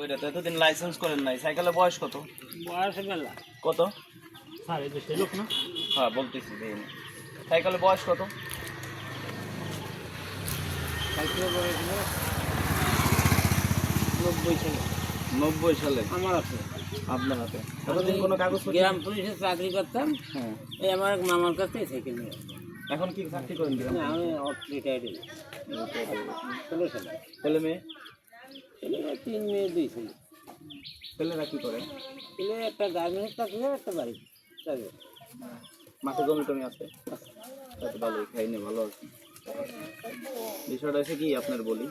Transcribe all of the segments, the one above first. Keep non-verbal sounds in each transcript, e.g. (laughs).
ওইটা তো এতদিন লাইসেন্স করেন নাই। সাইকেলের বয়স কত? বয়স মেলা কত? সাড়ে দুশো লোক না? হ্যাঁ বলতেছি সাইকেলের বয়স কত? সাইকেল করেছিল নব্বই সালে। নব্বই সালে? আমার আছে আপনার হাতে। এতদিন কোনো কাগজ গ্রাম পুলিশে চাকরি করতাম। হ্যাঁ। এই আমার এক মামার কাছ থেকে সাইকেল নিয়ে এখন কি চাকরি করেন আমি রিটায়ার্ড ছেলে মেয়ে? তিন মেয়ে দুই ছেলে। ছেলেরা কি করে? ছেলে একটা গার্মেন্টস চাকরি একটা বাড়ি। চাকরি মাঠে জমি টমি আছে? তাতে ভালোই খাইনি ভালো আছে। বিষয়টা হচ্ছে কি আপনার বলি?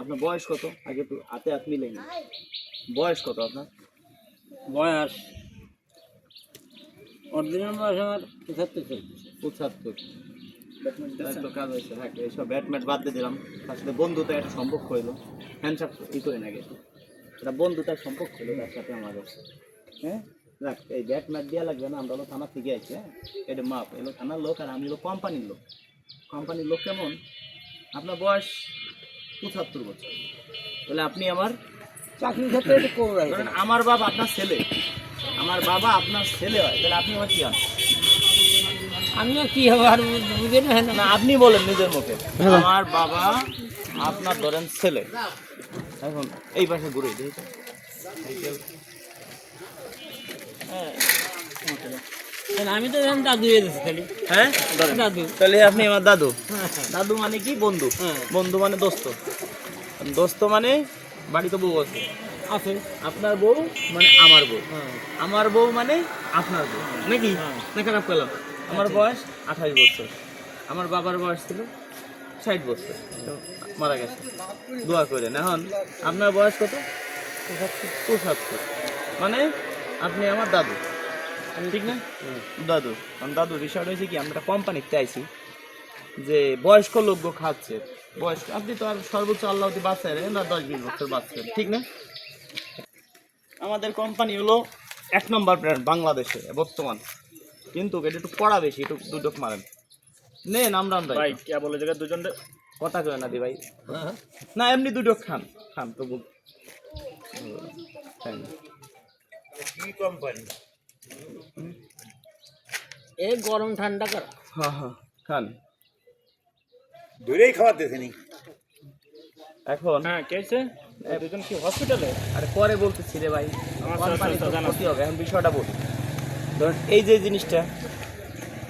আপনার বয়স কত? আগে তো হাতে হাত মিলে বয়স কত আপনার? বয়স অরিজিনাল বয়স আমার পঁচাত্তর চলছে পঁচাত্তর। তো কাজ হয়েছে থাকে এইসব ব্যাট ম্যাট বাদ দিয়ে দিলাম। তার সাথে বন্ধুতা একটা সম্পর্ক হইল। হ্যান্ডশাপ ই করে না গেছে এটা সম্পর্ক হইল তার সাথে আমাদের। হ্যাঁ দেখ এই ব্যাট ম্যাট দেওয়া লাগবে না আমরা হলো থানা থেকে আছি হ্যাঁ? এটা মাপ এলো থানার লোক আর আমি হলো কোম্পানির লোক। কোম্পানির লোক কেমন? আপনার বয়স পঁচাত্তর বছর। তাহলে আপনি আমার চাকরির ক্ষেত্রে আমার বাবা আপনার ছেলে। আমার বাবা আপনার ছেলে হয় তাহলে আপনি আমার কি হন আমিও কি হবে বুঝে না। আপনি বলেন নিজের মুখে। আমার বাবা আপনার ধরেন ছেলে। এখন এই পাশে ঘুরে দিই। হ্যাঁ, আমি তো জানি দাদু এসেছি খালি হ্যাঁ দাদু। তাহলে আপনি আমার দাদু। হ্যাঁ। দাদু মানে কি? বন্ধু। হ্যাঁ। বন্ধু মানে দোস্ত। দোস্ত মানে বাড়িতে বউ আছে। আছে। আপনার বউ মানে আমার বউ। হ্যাঁ। আমার বউ মানে আপনার বউ। নাকি? হ্যাঁ। না খারাপ পেলাম আমার বয়স আঠাশ বছর। আমার বাবার বয়স ছিল ষাট বছর তো মারা গেছে। দোয়া করেন। এখন আপনার বয়স কত? পঁচাত্তর। মানে আপনি আমার দাদু। ঠিক না? দাদু। কারণ দাদু বিষয়টা হয়েছে কি আমরা কোম্পানিতে আইছি যে বয়স্ক লোক খাচ্ছে। বয়স্ক আপনি তো আর সর্বোচ্চ আল্লাহ বাচ্চা না দশ বিশ বছর বাচ্চা ঠিক না? আমাদের কোম্পানি হলো এক নম্বর ব্র্যান্ড বাংলাদেশে বর্তমান। কিন্তু এটা একটু পড়া বেশি একটু দুদক মারেন। নেন আমরা আমরা ভাই কে বলে জায়গা দুজন কথা কয় না দি ভাই। না এমনি দুদক খান খান তবু। খান। কি কোম্পানি এই গরম ঠান্ডা করা। হ্যাঁ হ্যাঁ খান। দূরেই খাবার দিয়েছেনি এখন? হ্যাঁ কেছে দুজন কি হসপিটালে আরে পরে বলতেছি রে ভাই। আমার কোম্পানি আচ্ছা, তো জানা। ক্ষতি হবে? এখন বিষয়টা বলি। ধরেন এই যে জিনিসটা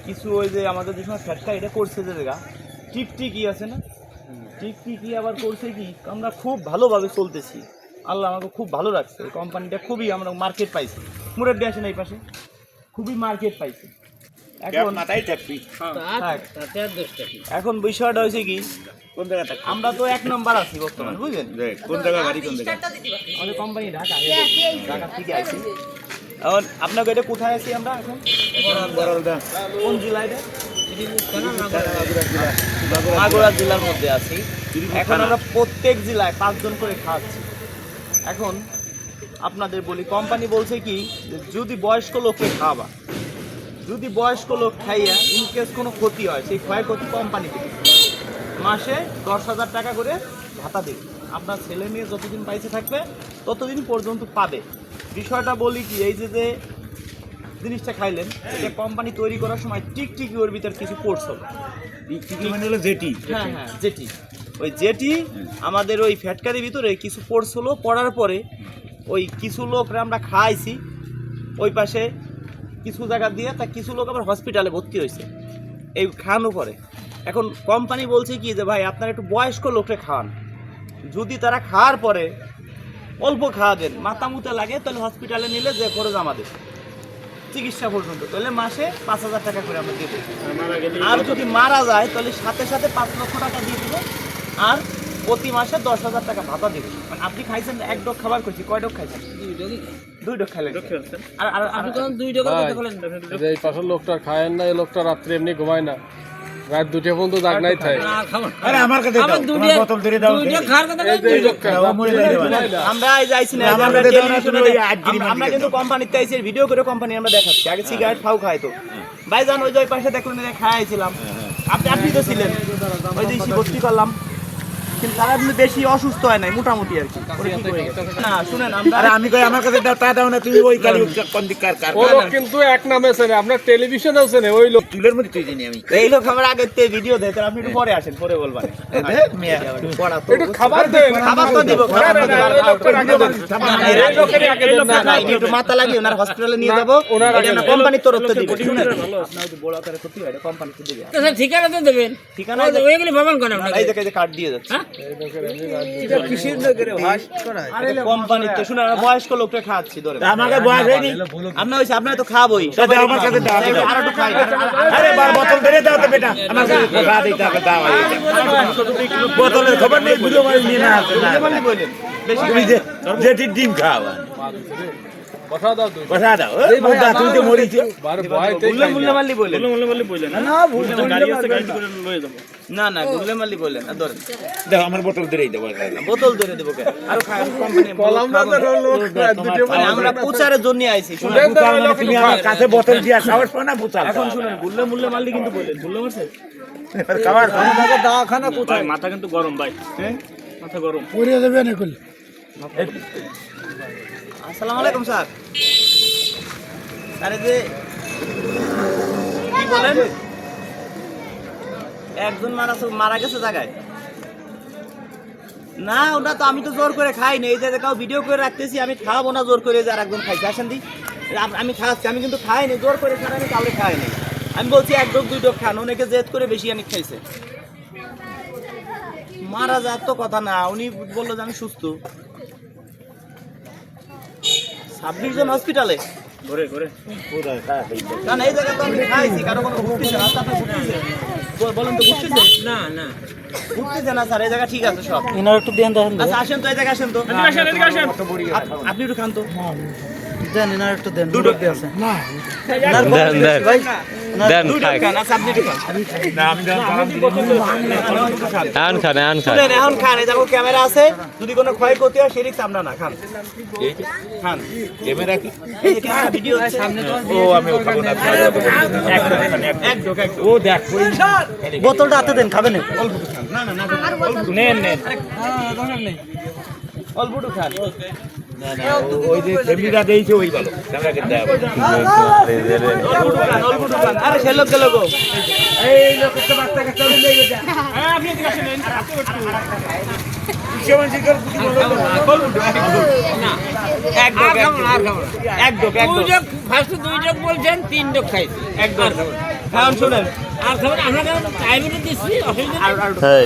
কিছু ওই যে আমাদের যে সময় ফ্যাটকা এটা করছে যে জায়গা। টিক টিকি আছে না? টিক টিকি আবার করছে কি? আমরা খুব ভালোভাবে চলতেছি। আল্লাহ আমাকে খুব ভালো লাগছে এই কোম্পানিটা খুবই আমরা মার্কেট পাইছি। মুরাড্ডি আসেন এই পাশে। খুবই মার্কেট পাইছি। এখন মাথায় থাকবি কি? এখন বিষয়টা হয়েছে কি? কোন আমরা তো এক নম্বর আছি বর্তমানে বুঝলেন? কোন জায়গা বাড়ি কোন জায়গা? আমাদের কোম্পানি ঢাকা ঢাকা থেকে আছি এখন আপনাকে এটা কোথায় আছি আমরা এখন? কোন জেলায়? মাগুরা জেলার মধ্যে আছি। এখন আমরা প্রত্যেক জেলায় পাঁচজন করে খাওয়াচ্ছি এখন আপনাদের বলি কোম্পানি বলছে কি যদি বয়স্ক লোককে খাওয়াবা যদি বয়স্ক লোক খাইয়া ইনকেস কোনো ক্ষতি হয় সেই ক্ষয়ক্ষতি কোম্পানি থেকে মাসে দশ হাজার টাকা করে ভাতা দেবে। আপনার ছেলে মেয়ে যতদিন পাইছে থাকবে ততদিন পর্যন্ত পাবে। বিষয়টা বলি কি এই যে যে জিনিসটা খাইলেন এটা কোম্পানি তৈরি করার সময় টিক টিকি ওর ভিতর কিছু পড়ছিল কি মানে হলো জেটি? হ্যাঁ হ্যাঁ জেটি। ওই জেটি আমাদের ওই ফ্যাটকারির ভিতরে কিছু পড়ছিল পড়ার পরে ওই কিছু লোকরা আমরা খাইছি ওই পাশে কিছু জায়গা দিয়ে তা কিছু লোক আবার হসপিটালে ভর্তি হয়েছে এই খাওয়ানো পরে। এখন কোম্পানি বলছে কি যে ভাই আপনারা একটু বয়স্ক লোককে খাওয়ান। যদি তারা খাওয়ার পরে অল্প খাওয়া দেন। মাথা মুতে লাগে তাহলে হসপিটালে নিলে যে খরচ আমাদের। চিকিৎসা পর্যন্ত। তাহলে মাসে পাঁচ হাজার টাকা করে আমরা দিয়ে দেবো আর যদি মারা যায় তাহলে সাথে সাথে পাঁচ লক্ষ টাকা দিয়ে দিব। আর প্রতি মাসে দশ হাজার টাকা ভাতা দিব। মানে আপনি খাইছেন এক ডোক খাবার করছি কয় ডক খাইছেন? দুই ডোক খাইলেন। আর আপনি তখন দুই বলেন। যে এই পাশের লোকটা খায়েন না এই লোকটা রাত্রে এমনি ঘুমায় না। রাত দুটো পর্যন্ত দাগ নাই থাকে আরে আমার কাছে দাও। বোতল ধরে দাও। খার কথা। আমরা যাইছি না আমার আমরা কাছে দাও না, তুমি আমরা- কিন্তু কোম্পানিতে আইছি ভিডিও করে কোম্পানি আমরা দেখাচ্ছি। আগে সিগারেট ফাউ খাইতো ভাইজান ওই যে ওই পাশে দেখলেন খাইছিলাম। আপনি আপনি তো ছিলেন। ওই যে ভর্তি করলাম। কিন্তু তারা এমনি বেশি অসুস্থ হয় নাই মোটামুটি আর কি। ওরা ঠিক হয়ে গেছে। না শুনেন আমরা আমি কই আমার কাছে তা দাও না তুমি ওই কালি কোন দিক কার কার ও কিন্তু এক নামে চেনে আপনার টেলিভিশনেও চেনে ওই লোক চুলের মধ্যে তুই জানি আমি। এই লোক আমার আগের থেকে ভিডিও দেয় তাহলে আপনি একটু পরে আসেন পরে বলবেন। একটু খাবার দেন খাবার তো দিব খাবার তো দিব। এই লোকটার আগে দেন। এই লোকেরই আগে দেন। না। না, ইনি একটু মাথা লাগিয়ে ওনার হসপিটালে নিয়ে যাব। ওনার। কোম্পানির তরফ থেকে দিবে শুনেন। আপনার বড় আকারে ক্ষতি হয় এটা কোম্পানি তো দিবে তো স্যার ঠিকানা তো দেবেন ঠিকানা ওইগুলি প্রমাণ করেন এই যে কার্ড দিয়ে যাচ্ছে। কোম্পানির তো শুনে বয়স্ক লোকটা খাওয়াচ্ছি ধরে আমাকে বয়স হয়নি। আপনার হয়েছে আপনার তো খাবোই। আমার কাছে। আর বোতল ধরে দাও তো বেটা। আমার। বোতলের খবর নেই বুঝো নিয়ে না। বেশি ডিম খাওয়া। কথা দাও তুই বসা দাও এই বুদা তুই তো মরিছে বার ভয়তে গুল্লে মুল্লে মাল্লি বললেন না না গুল্লে মাল্লি বললেন না ধরেন দাও আমার বোতল ধরেই দেবো বোতল ধরে দেবো কেন আরও খাই কোম্পানি কলম না তো লোক মানে আমরা প্রচারের জন্য আইছি শুনুন তুমি আমার কাছে বোতল দিয়া সাহস পাও না বুতাল এখন শুনুন গুল্লে মুল্লে মাল্লি কিন্তু বললেন গুল্লে মারছে খাবার মাথা কিন্তু গরম ভাই মাথা গরম আসসালামু স্যার। স্যার যে কি বলেন? একজন মারা মারা গেছে জায়গায়। না, ওটা তো আমি তো জোর করে খাই না এই যে কাউ ভিডিও করে রাখতেছি, আমি খাওয়াবো না জোর করে যে আর একজন খাইছে। আসেন দি। আমি খাওয়াচ্ছি আমি কিন্তু খাইনি জোর করে খান আমি কাউরে খাইনি আমি বলছি, এক ডোক, দুই ডোক খান। অনেকে জেদ করে বেশি অনেক খাইছে। মারা যাওয়ার তো কথা না। উনি বলল যে আমি সুস্থ। ছাব্বিশ জন হসপিটালে ঘরে ঘরে। না না এই জায়গায় তো আমি খাইছি কারও কোনো ঘুরতেছে না আচ্ছা, ঘুরতেছে বলেন তো ঘুরতেছে না না। ঘুরতেছে না স্যার এই জায়গা ঠিক আছে সব। একটু দেন দেখেন আচ্ছা আসেন তো এই জায়গা আসেন তো। আসেন এদিকে আসেন। আপনি একটু খান তো। দেন ইনার একটু দেন দুটো। আছে। দেন দেন। দেন খাই। খান আচ্ছা খান। না খান। এখন ক্যামেরা আছে যদি কোনো ক্ষয়ক্ষতি হয় আমরা না খান। খান। ক্যামেরা কি? এই যে ক্যামেরা ভিডিও হচ্ছে। ও আমি খাব না এক এক ও দেখ বোতলটা হাতে দেন খাবেন? নেন নেন। অল্প একটু খান। ওই যে ফ্যামিলিটা দিয়েছে ওই ভালো ক্যামেরাকে দেয় অল্প একটু খান অল্প একটু খান আরে সে লোক গেল গো এই লোক তো বাচ্চা কাচ্চা নিয়ে গেছে হ্যাঁ আপনি এদিকে আসেন আপনি একটু কেমন শিকার পুটি বলো এক যোগ ফার্স্ট দুই বলছেন তিন যোগ খাইছি এক ঢোক খান শুনেন আর খাবেন আপনাকে টাইমে দিচ্ছি অসুবিধা হ্যাঁ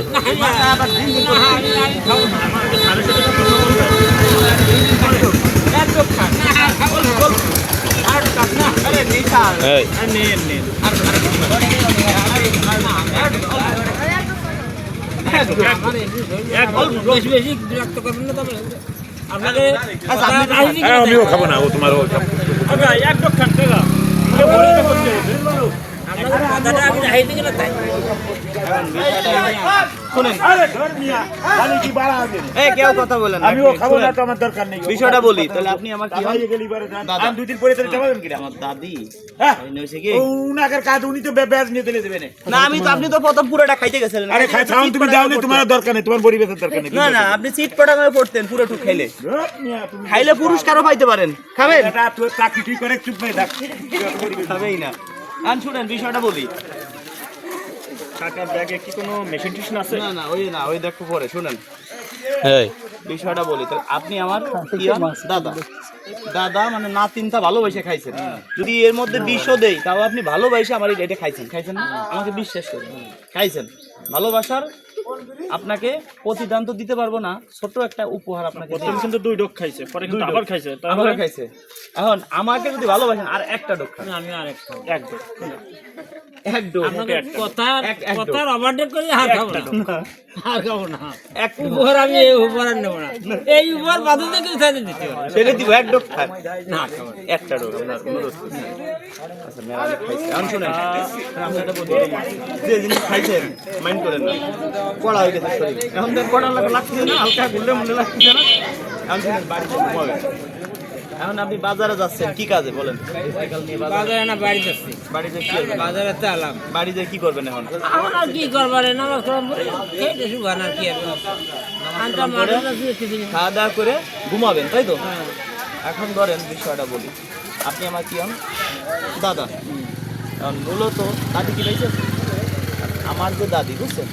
বেশি বেশি বিরক্ত করবেন না তবে আচ্ছা, হ্যাঁ, আমিও খাব না ও তোমার। আচ্ছা এক ডক খান টাকা আপনাকে কথাটা আমি রাইতে গেলে তাই শুনেন আরে ধর মিয়া খালি কি বাড়া হবে এই কেউ কথা বলেন না। বিষয়টা বলি তাহলে আপনি আমার কি পরে তাহলে কিনা আমার দাদি। উনাকের কাজ উনি তো ব্যাজ নিয়ে দিলে দেবেন না আমি তো আপনি তো প্রথম পুরোটা খাইতে গেছিলেন। আরে খাই খাওন তুমি দাও নি তোমার দরকার নেই তোমার পরিবেশের দরকার নেই না না আপনি চিট পটা করে পড়তেন পুরো টুক খাইলে খাইলে পুরস্কারও পাইতে পারেন। খাবেন? এটা চাকরি ঠিক করে চুপ থাক। খাবেই না। আন শুনেন বিষয়টা বলি। টাকার ব্যাগে কি কোনো মেশিন টেশিন আছে? না না ওই না ওই দেখো পরে শুনেন। এই। বিষয়টা বলি তাহলে আপনি আমার দাদা। দাদা মানে না তিনটা ভালোবাসে খাইছেন। যদি এর মধ্যে বিষও দেই তাও আপনি ভালোবাসে আমার এটা খাইছেন। খাইছেন না? আমাকে বিশ্বাস করেন। খাইছেন। ভালোবাসার আপনাকে প্রতিদান তো দিতে পারব না ছোট একটা উপহার আপনাকে প্রথম। কিন্তু দুই ডক খাইছে পরে কিন্তু আবার খাইছে আবার খাইছে। এখন আমাকে যদি ভালোবাসেন আর একটা ডোক খান। আমি আর একটা। এক ডক। এক ডোক। এক- এক কথার অবার্ডে করে আর খাব না। আর খাব না। এক উপহার আমি এই উপহার নেব না। এই উপহার বাদল থেকে উঠাতে দিতে হবে সেটা দিব এক ডোক খান। না খাব একটা ডোক আপনার অনুরোধ করছি। এখন আপনি বাজারে যাচ্ছেন কি কাজে বলেন বাজারে বাড়িতে কি করবেন বাজারে বাড়িতে কি করবেন এখন কি করবার নামাজ কালাম করে খেয়ে শুকান আর কি আর আনটা মাঠে কিছু নেই। খাওয়া দাওয়া করে ঘুমাবেন তাই তো। এখন ধরেন বিষয়টা বলি আপনি আমার কি হন দাদা মূলত দাদি কি পেয়েছে আমার যে দাদি বুঝছেন?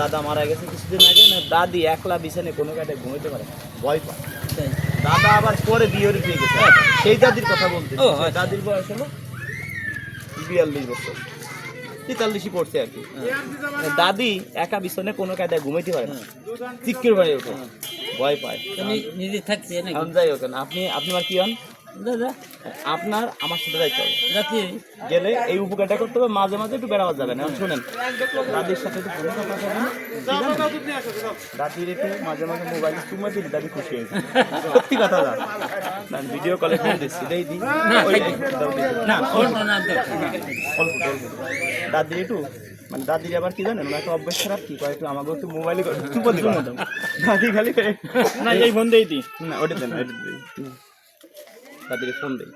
দাদা মারা গেছে কিছুদিন আগে না দাদি একলা বিছানে কোনো কাটে ঘুমাইতে পারে ভয় পায়। দাদা আবার পরে বিয়ে গেছে। সেই দাদির কথা বলতে আচ্ছা। দাদির বয়স হলো বিয়াল্লিশ বছর। তেতাল্লিশই পড়ছে আর কি। দাদি একা বিছানে কোনো কায়দায় ঘুমাইতে পারে না। চিক্কির বাড়ি ওঠে। ভয় পায়। নিজে থাকছে নাকি? এখন যাই হোক আপনি আপনি আমার কি হন আপনার আমার সাথে যাইতে হবে। গেলে এই উপকারটা করতে হবে মাঝে মাঝে একটু বেড়াবার যাবে না শোনেন। দাদির সাথে একটু ফোনে কথা বলবেন দাদির একটু মাঝে মাঝে মোবাইল চুমা দিলে দাদি খুশি হয়েছে সত্যি কথা দা না ভিডিও কলে ফোন দিচ্ছি দেই দি। ওই না ফোনটা না দরকার। অল্প অল্প। দাদির একটু মানে দাদির আবার কি জানেন ওনার একটা অভ্যাস খারাপ কি একটু আমাকে একটু মোবাইলে চুপো দিল দাদি খালি না এই ফোন দেই না ওটা দেন ওটা দেন। দাদির ফোন দেই।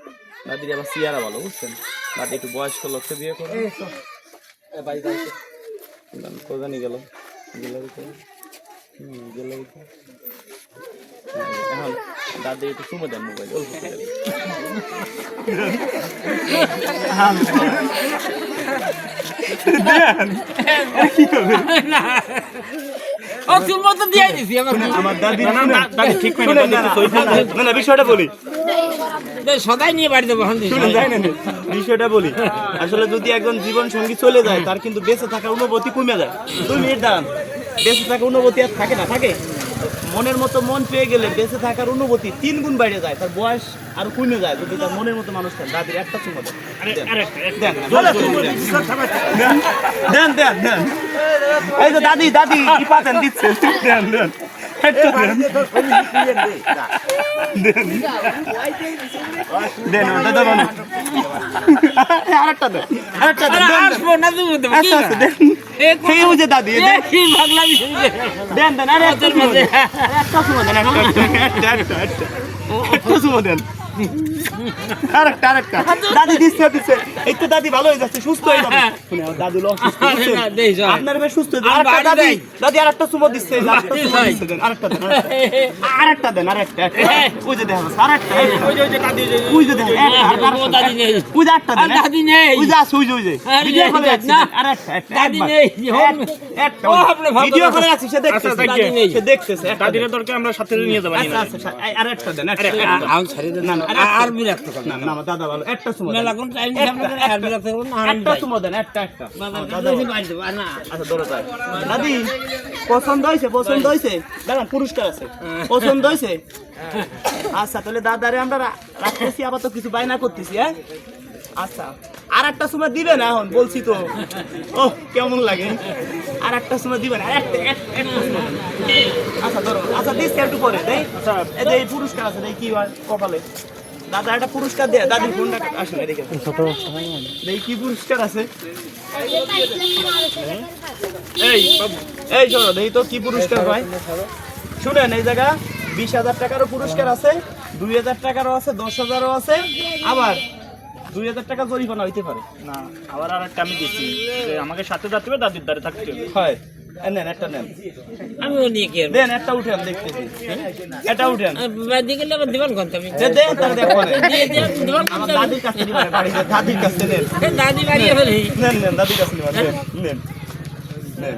দাদির আবার সিয়ারা ভালো বুঝছেন? দাদি একটু বয়স্ক লোককে বিয়ে করে। কোজানি গেল? হুম, এখন দাদি একটু চুমো দেন মোবাইল অল্প করে। দিয়ে আমার দাদি ঠিক না, বিষয়টা বলি। সদাই নিয়ে বাড়ি দেবো হান যাই না বিষয়টা বলি। আসলে যদি একজন জীবন সঙ্গী চলে যায় তার কিন্তু বেঁচে থাকার অনুভূতি কমে যায়। দুই মিনিট দাঁড়ান বেঁচে থাকার অনুভূতি আর থাকে না থাকে? মনের মতো মন পেয়ে গেলে বেঁচে থাকার অনুভূতি তিন গুণ বাইরে যায় তার বয়স আর কমে যায় যদি তার মনের মতো মানুষ থাকে দাদির একটা চুমো দেন। দেন, দেন, এই যে দাদি দাদি কি পাতেন দিচ্ছে? দেন দেন। আরেকটা দেন। আরেকটা দেন। আসব না দেবো আচ্ছা আচ্ছা দেন। এ বুঝে দাদি দেন? দেন আরে একটা চুমো দেন একটা চুমো দেন (laughs) একটা চুমো দেন। আরেকটা আরেকটা দাদি দিচ্ছে দিচ্ছে এই তো দাদি ভালো হয়ে যাচ্ছে সুস্থ হয়ে যাবে শুনে আমার দাদু অসুস্থ। আপনার বেশ সুস্থ হয়ে। আরেকটা দাদি দাদি আরেকটা চুমো দিচ্ছে আরেকটা দেন আরেকটা দেন আরেকটা। আরেকটা আরেকটা। ওই যে দেখা আরেকটা ওই যে দাদি ওই যে- আরেকটা। দাদি নেই ওই যে একটা দেন দাদি নেই ওই যে আছে ওই যে ওই যে ভিডিও করে দেখ রাখছি না। আর একটা একটা দাদি নেই একটা ও আপনি ভালো ভিডিও করে- করে সে দেখতেছে আচ্ছা, দাদি নেই। সে দেখতেছে দাদির দরকার আমরা সাথে নিয়ে যাব আচ্ছা আচ্ছা আচ্ছা, দেন আর দেন। বিরক্ত না না আমার দাদা ভালো একটা সময় মেলা কোন টাইম দিছে? আপনাদের আর না একটা সময় দেন একটা একটা। দাদা দেবো না। আচ্ছা ধরো তাই দাদি পছন্দ হয়েছে পছন্দ হয়েছে। দাঁড়ান পুরস্কার আছে। পছন্দ হয়েছে। আচ্ছা তাহলে দাদারে আমরা রাখতেছি আবার তো কিছু বায়না করতেছি হ্যাঁ? আচ্ছা আর একটা সময় দিবেন এখন বলছি তো। ও কেমন লাগে? আর একটা সময় দিবেন সময় দেন। আচ্ছা ধরো আচ্ছা দিচ্ছি একটু পরে দেই। এই পুরস্কার আছে দেই কি হয় কপালে। দাদা একটা পুরস্কার দেয় দাদির ফোনটা আসলে দেখে দেই কি পুরস্কার আছে? এই এই শোনো দেখি তো কি পুরস্কার পাই শুনেন এই জায়গা বিশ হাজার টাকারও পুরস্কার আছে দুই হাজার টাকারও আছে দশ হাজারও আছে আবার দুই হাজার টাকা জরিমানা হইতে পারে। না আবার আর একটা আমি দিচ্ছি আমাকে সাথে যাতে হবে দাদির দ্বারে থাকতে হবে। হয়। নেন একটা নেন। আমি ও নিয়ে কি দেন একটা উঠেন দেখতেছি। এটা উঠেন। বাড়ি গেলে আবার দিবেন কোন তুমি যে দেন তার দেখো না। দিয়ে দিয়ে দিবেন আমার দাদির কাছে দিবেন বাড়িতে দাদির কাছে নেন। দাদি বাড়ি ফেলি। নেন নেন দাদির কাছে নিবেন নেন নেন। নেন।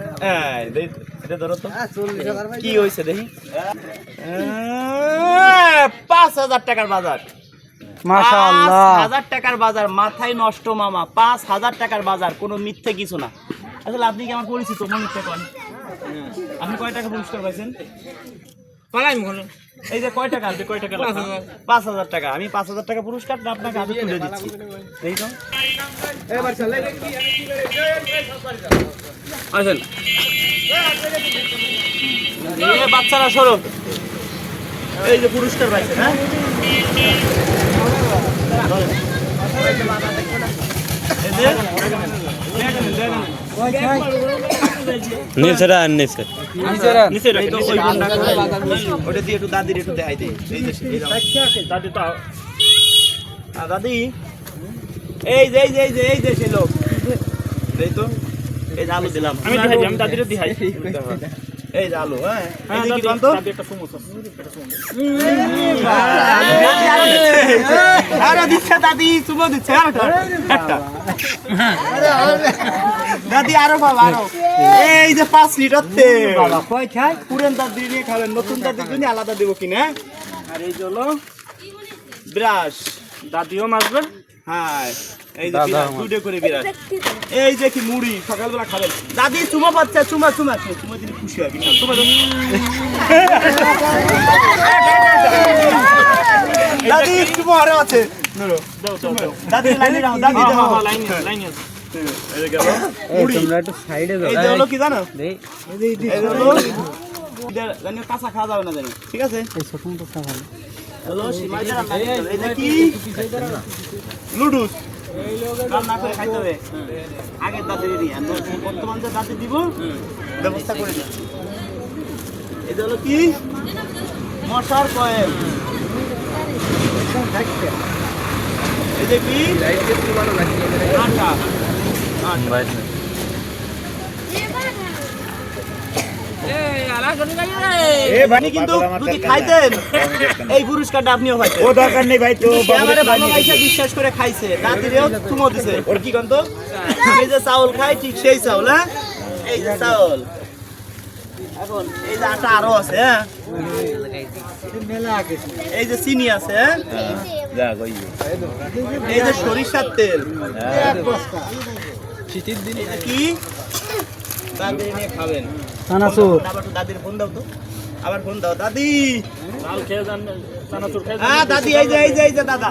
এই দেই এটা ধরো তো। কি হয়েছে দেখি। পাঁচ হাজার টাকার বাজার। মাশাআল্লাহ। হাজার টাকার বাজার মাথায় নষ্ট মামা পাঁচ হাজার টাকার বাজার কোনো মিথ্যে কিছু না। আসলে আপনি কি আমার পরিচিত মনে করেন আপনি কয় টাকা পুরস্কার পাইছেন এই যে কয় টাকা আছে কয় টাকা পাঁচ হাজার। পাঁচ হাজার টাকা আমি পাঁচ হাজার টাকা পুরস্কারটা আপনাকে হাতে তুলে দিচ্ছি দেখি তো আসেন বাচ্চারা সরো এই যে পুরস্কার পাইছেন হ্যাঁ এই যে, দেখেন, দেখেন। নিচে। রান নিচে নিচে রাখেন, নিচে রাখেন। ওটা দিয়ে একটু দাদির একটু দেখাই দে এই যে দাদি তো আ, দাদি। এই যে এই যে এই যে এই যে সে লোক। এই তো এই আলু দিলাম। আমি দিহাই আমি দাদিরে দিহাই। এই যে আলু হ্যাঁ? হ্যাঁ এই যে কি দাদি কন তো? দাদি একটা সমস্যা একটা সমস্যা আরে দিচ্ছে দাদি চুমো দিচ্ছে আর একটা। দাদি আরও বাবা আরও। এই যে পাঁচ লিটার তেল। কয় খায়? পুরেন দাদি নিয়ে খাবেন নতুন দাদির জন্য আলাদা দেবো কিনা আর এই হলো ব্রাশ। দাদিও মারবে। হ্যাঁ। এই যে দুটো করে বিরাট। এই যে কি মুড়ি সকালবেলা খাবেন। দাদি চুমা পাচ্ছে চুমা চুমা। চুমা দিলে খুশি হয় বিশাল। চুমা দাদি চুমা আরও আছে। দাদি লাইনে রাখো দাদি হ্যাঁ, দাও হ্যাঁ, লাইন লাইন আছে কাঁচা খাওয়া যাবে না জানি। ঠিক আছে? হবে। লুডুস রান্না করে খাইতে হবে। যে দাঁতে দিব, ব্যবস্থা করে দিই যে হলো কি? মশার কয়েল। এই কি? আটা। কিন্তু যদি খাইতেন। এই পুরস্কারটা আপনিও পাইতেন। ও দরকার নেই ভাই তো আমারে ভালোবাসা বিশ্বাস করে খাইছে। দাদিরেও চুমো দিছে। ওর কি কন্ত আমি যে চাউল খাই ঠিক সেই চাউল হ্যাঁ? এই যে চাউল। এখন এই যে আটা আরও আছে হ্যাঁ? এই যে চিনি আছে হ্যাঁ? এই যে সরিষার তেল। এই যে কি? নিয়ে খাবেন। চানাচুর আবার দাদির ফোন দাও তো আবার ফোন দাও দাদি চাল খেয়ে যান চানাচুর খেয়ে হ্যাঁ দাদি এই যে এই যে এই যে দাদা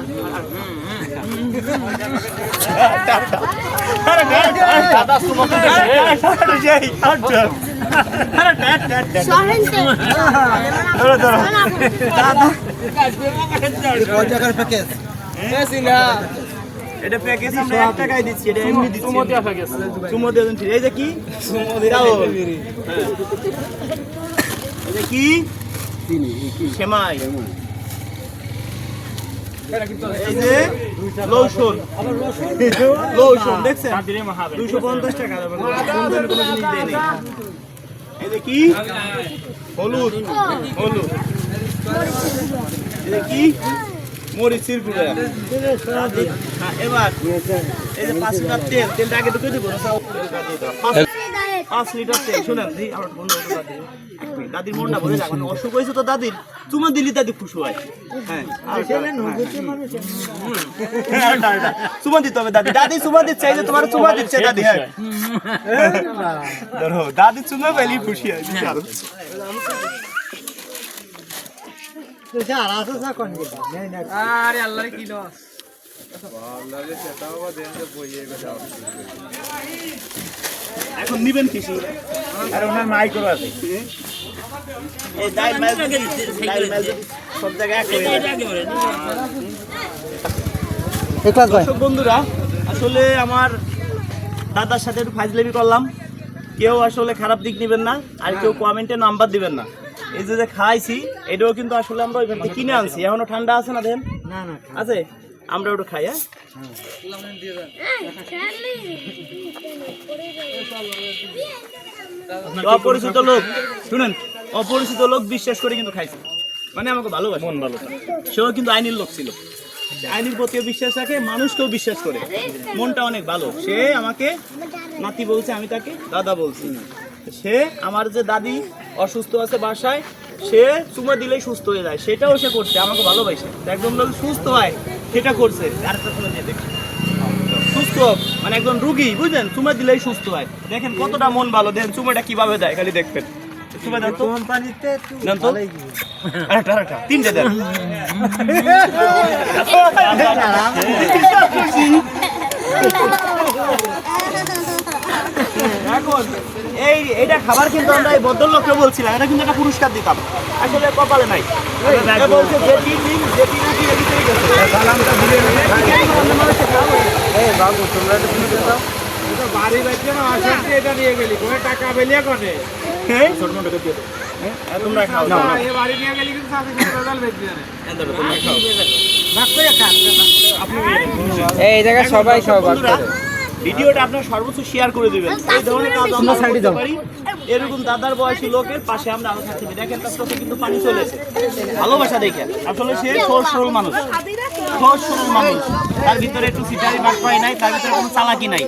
দাদা এটা প্যাকেজ আমরা এক টাকায় দিচ্ছি এটা এমনি দিচ্ছি। চুমো দেওয়া হয়ে গেছে। সুমো দিয়ে দিচ্ছি এই যে কি? চাউল। হ্যাঁ। এই যে কি? সেমাই। এই যে লৌসুন। লৌসুন দেখছেন? দাদিরে পঞ্চাশ টাকা দেবেন কোনো জিনিস দেয় নেই। এই যে কি? হলুদ। হলুদ। এই যে কি? মরিচ সিরপুরে হ্যাঁ এবার এই যে পাঁচ লিটার তেল তেলটা আগে ঢুকে দিব। পাঁচ- লিটার তেল। শুনেন দিই আমার দাদি। দাদির মনটা ভরে যাক মানে অসুখ হয়েছে তো দাদির তোমার দিলি দাদি খুশি হয়। হ্যাঁ চুমা দিতে হবে দাদি। দাদি চুমা দিচ্ছে যে তোমার চুমা দিচ্ছে দাদি হ্যাঁ। দাদি চুমা পেলি খুশি হয় এখন নিবেন কিছু আর ওনার মাইক্রো আছে। এই ডাইল মাইল ডাইল মাইল সব জায়গায় বন্ধুরা আসলে আমার দাদার সাথে একটু ফাইজলামি করলাম। কেউ আসলে খারাপ দিক নেবেন না আর কেউ কমেন্টে নাম্বার দিবেন না। এই যে যে খাইছি এটাও কিন্তু আসলে আমরা ওইখান থেকে কিনে আনছি। এখনও ঠান্ডা আছে না দেন? না না আছে? আমরা ওটা খাই হ্যাঁ? অপরিচিত লোক শুনেন অপরিচিত লোক বিশ্বাস করে কিন্তু খাইছে। মানে আমাকে ভালোবাসে। মন ভালো সেও কিন্তু আইনের লোক ছিল। আইনের প্রতিও বিশ্বাস রাখে মানুষকেও বিশ্বাস করে। মনটা অনেক ভালো। সে আমাকে নাতি বলছে আমি তাকে দাদা বলছি। সে আমার যে দাদি অসুস্থ আছে বাসায় সে চুমা দিলেই সুস্থ হয়ে যায়। সেটাও সে করছে আমাকে ভালোবাসে। একদম লোক সুস্থ হয় সেটা করছে। দেখি। সুস্থ মানে একদম রুগী বুঝলেন? চুমা দিলেই সুস্থ হয়। দেখেন কতটা মন ভালো। দেখেন চুমাটা কীভাবে দেয় খালি দেখবেন। চুমা দেন তো। দেন তো। আরেকটা আরেকটা। তিনটে দেন। (laughs) (laughs) (laughs) এখন এই এটা খাবার কিন্তু আমরা এই ভদ্রলোককে বলছিলাম এটা কিন্তু একটা পুরস্কার দিতাম। আসলে কপালে নাই। বলছে যে তিন দিন বাড়ি বাইতে না অশান্তি এটা নিয়ে গেলি। কোনো টাকা বেলিয়ে করে তোমরা খাও এ বাড়ি নিয়ে গেলি কিন্তু সাথে সাথে রেজাল্ট না এই জায়গায় সবাই সব বন্ধুরা ভিডিওটা আপনারা সর্বোচ্চ শেয়ার করে দিবেন। এই ধরনের কাজ আমরা সাইডে যাব এরকম দাদার বয়সী লোকের পাশে আমরা আরও থাকতে। দেখেন তার চোখে কিন্তু পানি চলে এসে ভালোবাসা দেখেন আসলে সে সহজ সরল মানুষ। সহজ সরল মানুষ। তার ভিতরে একটু সিটারি বাট পাই নাই তার ভিতরে কোনো চালাকি নাই।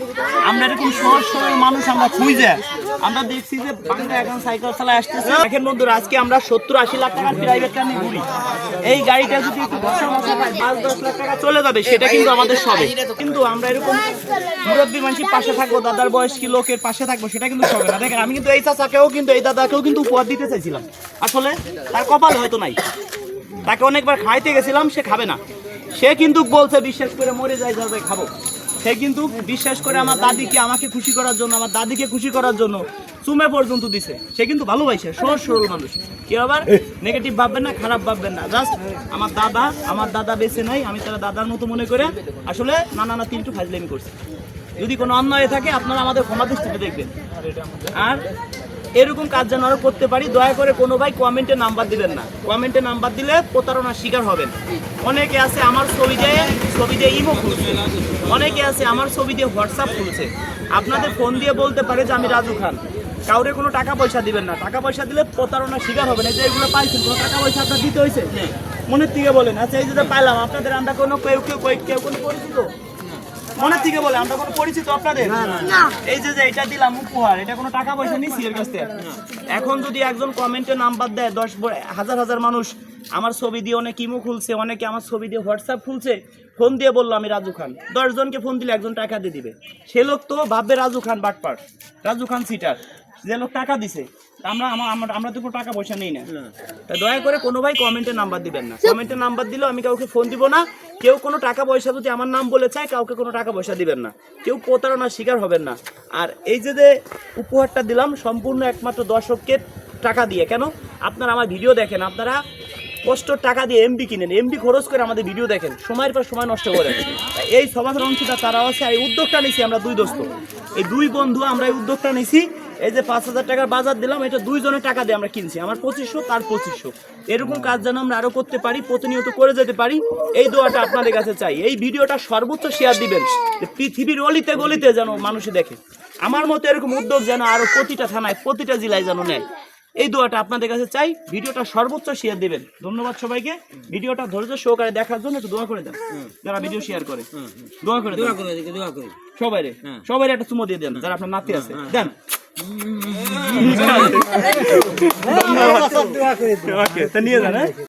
আমরা এরকম সহজ সরল মানুষ আমরা খুঁজে আমরা দেখছি যে বাংলা এখন সাইকেল চালায় আসতেছে। দেখেন বন্ধুরা, আজকে আমরা সত্তর আশি লাখ টাকার প্রাইভেট কার নিয়ে ঘুরি। এই গাড়িটা যদি একটু পাঁচ, দশ লাখ টাকা চলে যাবে, সেটা কিন্তু আমাদের সবে। কিন্তু আমরা এরকম মুরব্বী মানুষের পাশে থাকব, দাদার বয়স্ক লোকের পাশে থাকব, সেটা কিন্তু সবে না। দেখেন, আমি কিন্তু এই চাচাকেও কিন্তু, এই দাদাকেও কিন্তু উপহার দিতে চাইছিলাম। আসলে তার কপাল হয়তো নাই। তাকে অনেকবার খাইতে গেছিলাম, সে খাবে না। সে কিন্তু বলছে, বিশ্বাস করে মরে যায়, যাবে, খাব। সে কিন্তু বিশ্বাস করে আমার দাদিকে আমাকে খুশি করার জন্য আমার দাদিকে খুশি করার জন্য চুমে পর্যন্ত দিছে। সে কিন্তু ভালোবাসে সহজ সরল মানুষ। কেউ আবার নেগেটিভ ভাববেন না খারাপ ভাববেন না। জাস্ট আমার দাদা আমার দাদা বেছে নাই আমি তারা দাদার মতো মনে করে আসলে নানা না তিনটু ফাজলামি করছি। যদি কোনো অন্যায় থাকে আপনারা আমাদের ক্ষমা দৃষ্টিতে দেখবেন। আর এরকম কাজ যেন আরও করতে পারি দয়া করে কোনো ভাই কমেন্টে নাম্বার দিবেন না। কমেন্টে নাম্বার দিলে প্রতারণার শিকার হবেন। অনেকে আছে আমার ছবি দিয়ে ছবি দিয়ে ইমো খুলছে। অনেকে আছে আমার ছবি দিয়ে হোয়াটসঅ্যাপ খুলছে। আপনাদের ফোন দিয়ে বলতে পারে যে আমি রাজু খান। কাউরে কোনো টাকা পয়সা দিবেন না। টাকা পয়সা দিলে প্রতারণার শিকার হবেন। এই যে এগুলো পাইছেন কোনো টাকা পয়সা আপনার দিতে হয়েছে? মনের থেকে বলেন। আচ্ছা এই যে পাইলাম আপনাদের আমরা কোনো কেউ কেউ কেউ কোনো পরিচিত? মনের থেকে বলে আমরা কোনো পরিচিত আপনাদের? এই যে যে এটা দিলাম উপহার এটা কোনো টাকা পয়সা নিছি এর কাছ থেকে। এখন যদি একজন কমেন্টে নাম্বার দেয় দশ হাজার হাজার মানুষ আমার ছবি দিয়ে অনেক ইমো খুলছে অনেকে আমার ছবি দিয়ে হোয়াটসঅ্যাপ খুলছে ফোন দিয়ে বলল আমি রাজু খান। দশ জনকে ফোন দিলে একজন টাকা দিয়ে দিবে। সে লোক তো ভাববে রাজু খান বাটপার রাজু খান সিটার যে লোক টাকা দিছে। আমরা আমরা- আমরা তো কোনো টাকা পয়সা নেই না। তা দয়া করে কোনো ভাই কমেন্টে নাম্বার দিবেন না। কমেন্টে নাম্বার দিলেও আমি কাউকে ফোন দিব না। কেউ কোনো টাকা পয়সা যদি আমার নাম বলে চায় কাউকে কোনো টাকা পয়সা দিবেন না। কেউ প্রতারণার শিকার হবেন না। আর এই যে যে উপহারটা দিলাম সম্পূর্ণ একমাত্র দর্শককে টাকা দিয়ে। কেন? আপনারা আমার ভিডিও দেখেন। আপনারা কষ্ট টাকা দিয়ে এমবি কিনেন। এমবি খরচ করে আমাদের ভিডিও দেখেন। সময়ের পর সময় নষ্ট করেন এই সমাজের অংশটা তারাও আছে। এই উদ্যোগটা নিছি আমরা দুই দোস্ত। এই দুই বন্ধু আমরা এই উদ্যোগটা নিছি। এই যে পাঁচ হাজার টাকার বাজার দিলাম, এটা দুইজনের টাকা দিয়ে আমরা কিনছি। আমার পঁচিশশো, তার পঁচিশশো। এরকম কাজ যেন আমরা আরও করতে পারি, প্রতিনিয়ত করে যেতে পারি, এই দোয়াটা আপনাদের কাছে চাই। এই ভিডিওটা সর্বোচ্চ শেয়ার দিবেন পৃথিবীর অলিতে গলিতে যেন মানুষে দেখে। আমার মতো এরকম উদ্যোগ যেন আরও প্রতিটা থানায়, প্রতিটা জেলায় যেন নেয়। এই দোয়াটা আপনাদের কাছে চাই ভিডিওটা সর্বোচ্চ শেয়ার দিবেন ধন্যবাদ সবাইকে ভিডিওটা ধৈর্য সহকারে দেখার জন্য একটু দোয়া করে দেন যারা ভিডিও শেয়ার করে দোয়া করে দোয়া করে দোয়া করে সবাই রে সবাই একটা চুমো দিয়ে দেন যারা আপনার নাতি আছে দেন ওকে তা নিয়ে যান হ্যাঁ?